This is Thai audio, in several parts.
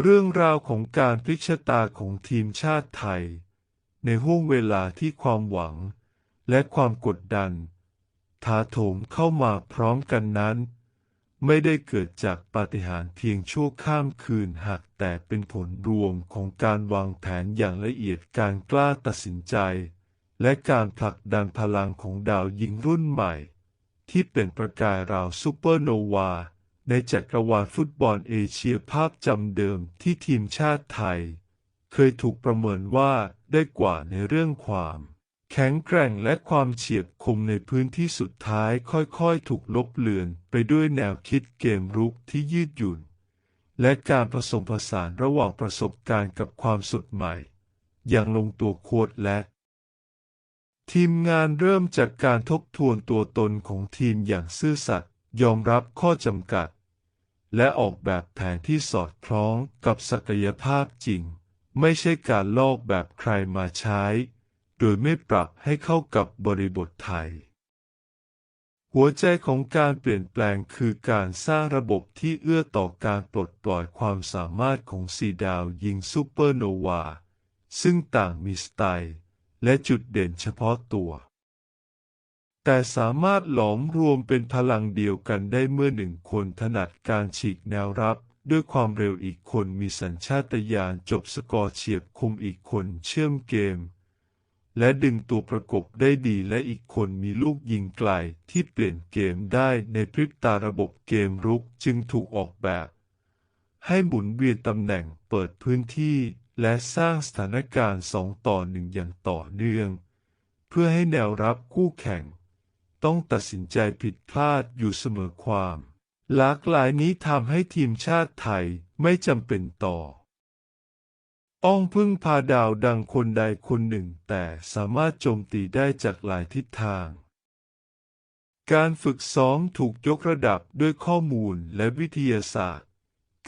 เรื่องราวของการพลิกชะตาของทีมชาติไทย ในห่วงเวลาที่ความหวัง และความกดดัน ถาโถมเข้ามาพร้อมกันนั้น ไม่ได้เกิดจากปาฏิหาริย์เพียงชั่วข้ามคืนหากแต่เป็นผลรวมของการวางแผนอย่างละเอียดการกล้าตัดสินใจ และการผลักดันพลังของดาวยิงรุ่นใหม่ ที่เป็นประกายราวซูเปอร์โนวา ในจักรวาลฟุตบอลเอเชียภาพจำเดิมที่ทีมชาติไทย เคยถูกประเมินว่าได้กว่าในเรื่องความ แข็งแกร่งและความเฉียบคมในพื้นที่สุดท้ายค่อยๆ ถูกลบเลือนไปด้วยแนวคิดเกมรุกที่ยืดหยุ่น และการผสมผสานระหว่างประสบการณ์กับความสดใหม่ อย่างลงตัวโค้ดและทีมงานเริ่มจากการทบทวนตัวตนของทีมอย่างซื่อสัตย์ยอมรับข้อจำกัด และออกแบบแผนที่สอดคล้องกับศักยภาพจริง ไม่ใช่การลอกแบบใครมาใช้ โดยไม่ปรับให้เข้ากับบริบทไทย หัวใจของการเปลี่ยนแปลงคือการสร้างระบบที่เอื้อต่อการปลดปล่อยความสามารถของสีดาวยิงซูเปอร์โนวา ซึ่งต่างมีสไตล์ และจุดเด่นเฉพาะตัว แต่สามารถหลอมรวมเป็นพลังเดียวกันได้เมื่อหนึ่งคนถนัดการฉีกแนวรับ ด้วยความเร็วอีกคนมีสัญชาตญาณจบสกอร์เฉียบคมอีกคนเชื่อมเกม และดึงตัวประกบได้ดีและอีกคนมีลูกยิงไกลที่เปลี่ยนเกมได้ในพริบตาระบบเกมรุกจึงถูกออกแบบ ให้หมุนเวียนตำแหน่งเปิดพื้นที่และสร้างสถานการณ์สองต่อหนึ่งอย่างต่อเนื่อง เพื่อให้แนวรับคู่แข่ง ต้องตัดสินใจผิดพลาดอยู่เสมอความหลากหลายนี้ทำให้ทีมชาติไทยไม่จำเป็นต่อ อ้องพึ่งพาดาวดังคนใดคนหนึ่งแต่สามารถโจมตีได้จากหลายทิศทาง การฝึกซ้อมถูกยกระดับด้วยข้อมูลและวิทยาศาสตร์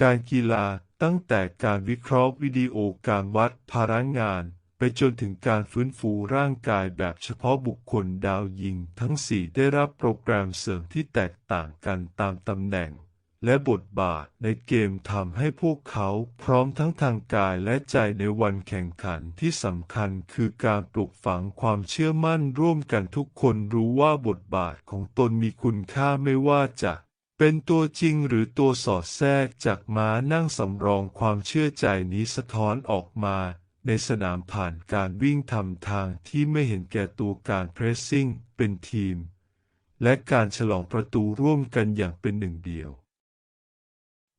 การกีฬาตั้งแต่การวิเคราะห์วิดีโอการวัดพลังงาน ไปจนถึงการฟื้นฟูร่างกายแบบเฉพาะบุคคลดาวยิงทั้งสี่ได้รับโปรแกรมเสริมที่แตกต่างกันตามตำแหน่ง และบทบาทในเกมทำให้พวกเขาพร้อมทั้งทางกายและใจในวันแข่งขันที่สำคัญคือการปลูกฝังความเชื่อมั่นร่วมกันทุกคนรู้ว่าบทบาทของตนมีคุณค่าไม่ว่าจะเป็นตัวจริงหรือตัวสอดแทรกจากม้านั่งสำรองความเชื่อใจนี้สะท้อนออกมา ในสนามผ่านการวิ่งทำทางที่ไม่เห็นแก่ตัวการเพรสซิ่งเป็นทีม และการฉลองประตูร่วมกันอย่างเป็นหนึ่งเดียว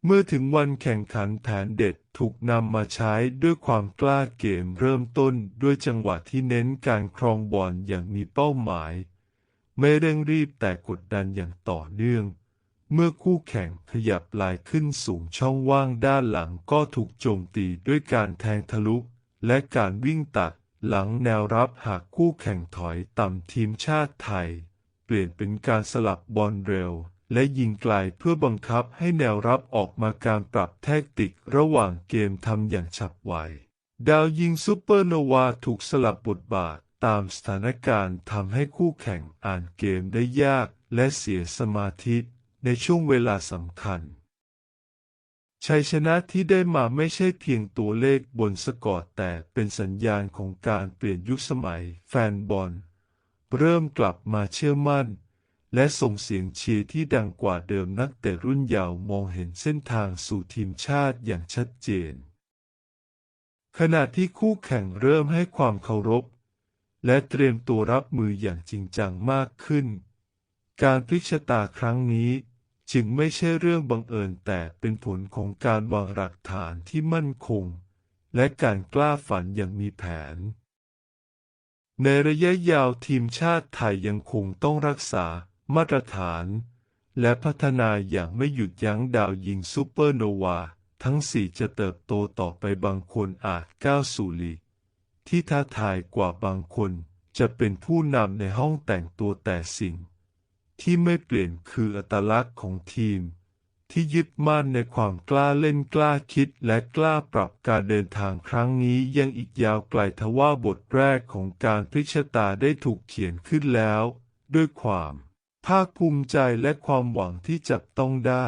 เมื่อถึงวันแข่งขันแผนเด็ดถูกนำมาใช้ด้วยความกล้าเกมเริ่มต้นด้วยจังหวะที่เน้นการครองบอลอย่างมีเป้าหมาย ไม่เร่งรีบแต่กดดันอย่างต่อเนื่องเมื่อคู่แข่งขยับลายขึ้นสูงช่องว่างด้านหลังก็ถูกโจมตีด้วยการแทงทะลุ และการวิ่งตัดหลังแนวรับหากคู่แข่งถอยต่ำทีมชาติไทย เปลี่ยนเป็นการสลับบอลเร็ว และยิงไกลเพื่อบังคับให้แนวรับออกมาการปรับแทคติกระหว่างเกมทำอย่างฉับไว ดาวยิงซูเปอร์โนวาถูกสลับบทบาทตามสถานการณ์ทำให้คู่แข่งอ่านเกมได้ยากและเสียสมาธิในช่วงเวลาสำคัญ ชัยชนะที่ได้มาไม่ใช่เพียงตัวเลขบนสกอร์แต่เป็นสัญญาณของการเปลี่ยนยุคสมัยแฟนบอล เริ่มกลับมาเชื่อมั่น และส่งเสียงเชียร์ที่ดังกว่าเดิมนักแต่รุ่นเยาว์มองเห็นเส้นทางสู่ทีมชาติอย่างชัดเจน ขณะที่คู่แข่งเริ่มให้ความเคารพ และเตรียมตัวรับมืออย่างจริงจังมากขึ้น การพลิกชะตาครั้งนี้ จึงไม่ใช่เรื่องบังเอิญแต่เป็นผลของการวางหลักฐานที่มั่นคง และการกล้าฝันอย่างมีแผน ในระยะยาวทีมชาติไทยยังคงต้องรักษามาตรฐาน และพัฒนาอย่างไม่หยุดยั้งดาวยิงซูเปอร์โนวา ทั้งสี่จะเติบโตต่อไปบางคนอาจก้าวสู่ลีกที่ท้าทายกว่าบางคนจะเป็นผู้นำในห้องแต่งตัวแต่สิ่ง ที่ไม่เปลี่ยนคืออัตลักษณ์ของทีม ที่ยึดมั่นในความกล้าเล่นกล้าคิดและกล้าปรับการเดินทางครั้งนี้ยังอีกยาวไกลทว่าบทแรกของการพลิชตาได้ถูกเขียนขึ้นแล้ว ด้วยความภาคภูมิใจและความหวังที่จับต้องได้